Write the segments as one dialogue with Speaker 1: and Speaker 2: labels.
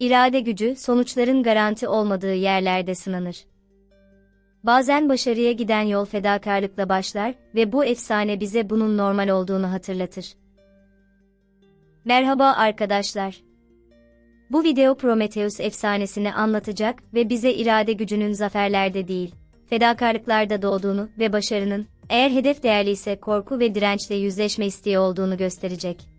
Speaker 1: İrade gücü, sonuçların garanti olmadığı yerlerde sınanır. Bazen başarıya giden yol fedakarlıkla başlar ve bu efsane bize bunun normal olduğunu hatırlatır. Merhaba arkadaşlar. Bu video Prometheus efsanesini anlatacak ve bize irade gücünün zaferlerde değil, fedakarlıklarda doğduğunu ve başarının, eğer hedef değerliyse korku ve dirençle yüzleşme isteği olduğunu gösterecek.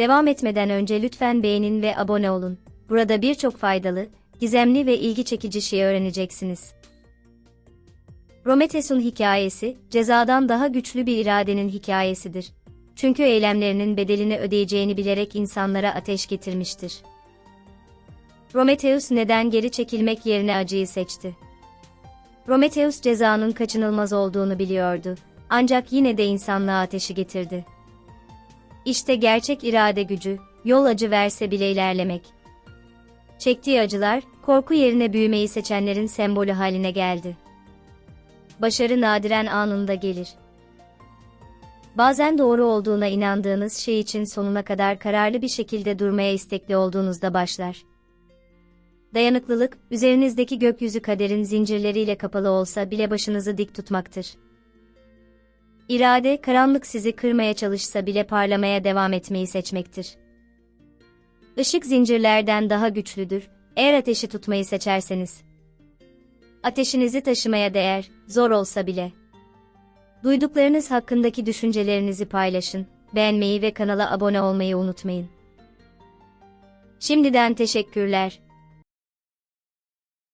Speaker 1: Devam etmeden önce lütfen beğenin ve abone olun. Burada birçok faydalı, gizemli ve ilgi çekici şey öğreneceksiniz. Prometheus'un hikayesi, cezadan daha güçlü bir iradenin hikayesidir. Çünkü eylemlerinin bedelini ödeyeceğini bilerek insanlara ateş getirmiştir. Prometheus neden geri çekilmek yerine acıyı seçti? Prometheus cezanın kaçınılmaz olduğunu biliyordu. Ancak yine de insanlığa ateşi getirdi. İşte gerçek irade gücü, yol acı verse bile ilerlemek. Çektiği acılar, korku yerine büyümeyi seçenlerin sembolü haline geldi. Başarı nadiren anında gelir. Bazen doğru olduğuna inandığınız şey için sonuna kadar kararlı bir şekilde durmaya istekli olduğunuzda başlar. Dayanıklılık, üzerinizdeki gökyüzü kaderin zincirleriyle kapalı olsa bile başınızı dik tutmaktır. İrade, karanlık sizi kırmaya çalışsa bile parlamaya devam etmeyi seçmektir. Işık zincirlerden daha güçlüdür, eğer ateşi tutmayı seçerseniz. Ateşinizi taşımaya değer, zor olsa bile. Duyduklarınız hakkındaki düşüncelerinizi paylaşın, beğenmeyi ve kanala abone olmayı unutmayın. Şimdiden teşekkürler.